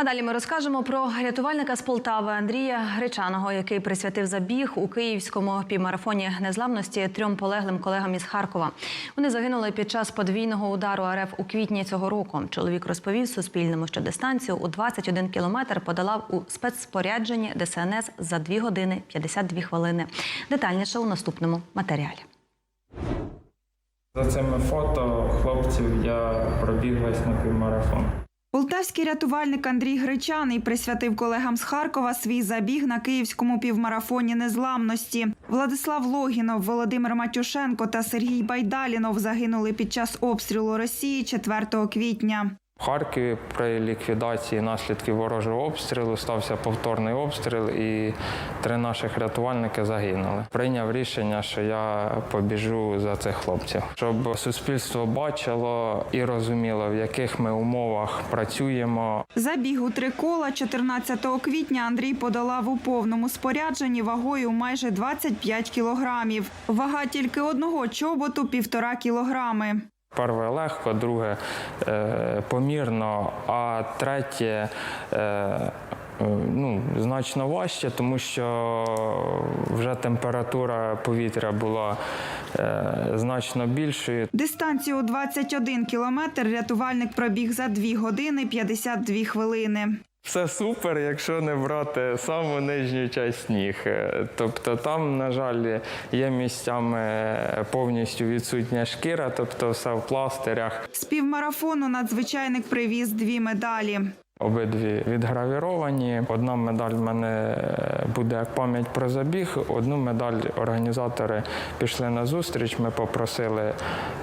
А далі ми розкажемо про рятувальника з Полтави Андрія Гречаного, який присвятив забіг у київському півмарафоні незламності трьом полеглим колегам із Харкова. Вони загинули під час подвійного удару РФ у квітні цього року. Чоловік розповів Суспільному, що дистанцію у 21 кілометр подолав у спецспорядженні ДСНС за 2 години 52 хвилини. Детальніше у наступному матеріалі. За цими фото хлопців я пробіг весь на півмарафон. Полтавський рятувальник Андрій Гречаний присвятив колегам з Харкова свій забіг на київському півмарафоні незламності. Владислав Логінов, Володимир Матюшенко та Сергій Байдалінов загинули під час обстрілу Росії 4 квітня. В Харкові при ліквідації наслідків ворожого обстрілу стався повторний обстріл, і три наших рятувальники загинули. Прийняв рішення, що я побіжу за цих хлопців, щоб суспільство бачило і розуміло, в яких ми умовах працюємо, Забіг у три кола 14 квітня Андрій подолав у повному спорядженні вагою майже 25 кілограмів. Вага тільки одного чоботу – півтора кілограми. Перше легко, друге е, помірно, а третє е, е, ну, значно важче, тому що вже температура повітря була значно більшою. Дистанцію 21 кілометр рятувальник пробіг за 2 години 52 хвилини. Все супер, якщо не брати саму нижню часть ніг. Е, Тобто там, на жаль, є місцями повністю відсутня шкіра, тобто все в пластирях. З півмарафону надзвичайник привіз дві медалі. Обидві відгравіровані. Одна медаль в мене е, буде як пам'ять про забіг. Одну медаль організатори пішли на зустріч. Ми попросили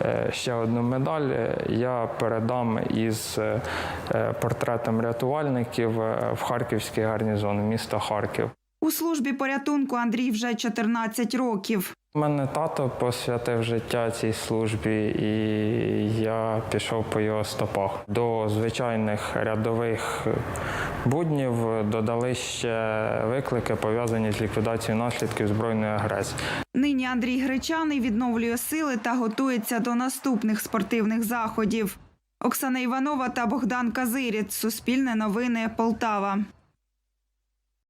е, ще одну медаль. Я передам із е, портретом рятувальників в Харківський гарнізон міста Харків. У службі порятунку Андрій вже 14 років. Мене тато посвятив життя цій службі, і я пішов по його стопах. До звичайних рядових буднів додали ще виклики, пов'язані з ліквідацією наслідків збройної агресії. Нині Андрій Гречаний відновлює сили та готується до наступних спортивних заходів. Оксана Іванова та Богдан Казиріць. Суспільне новини Полтава.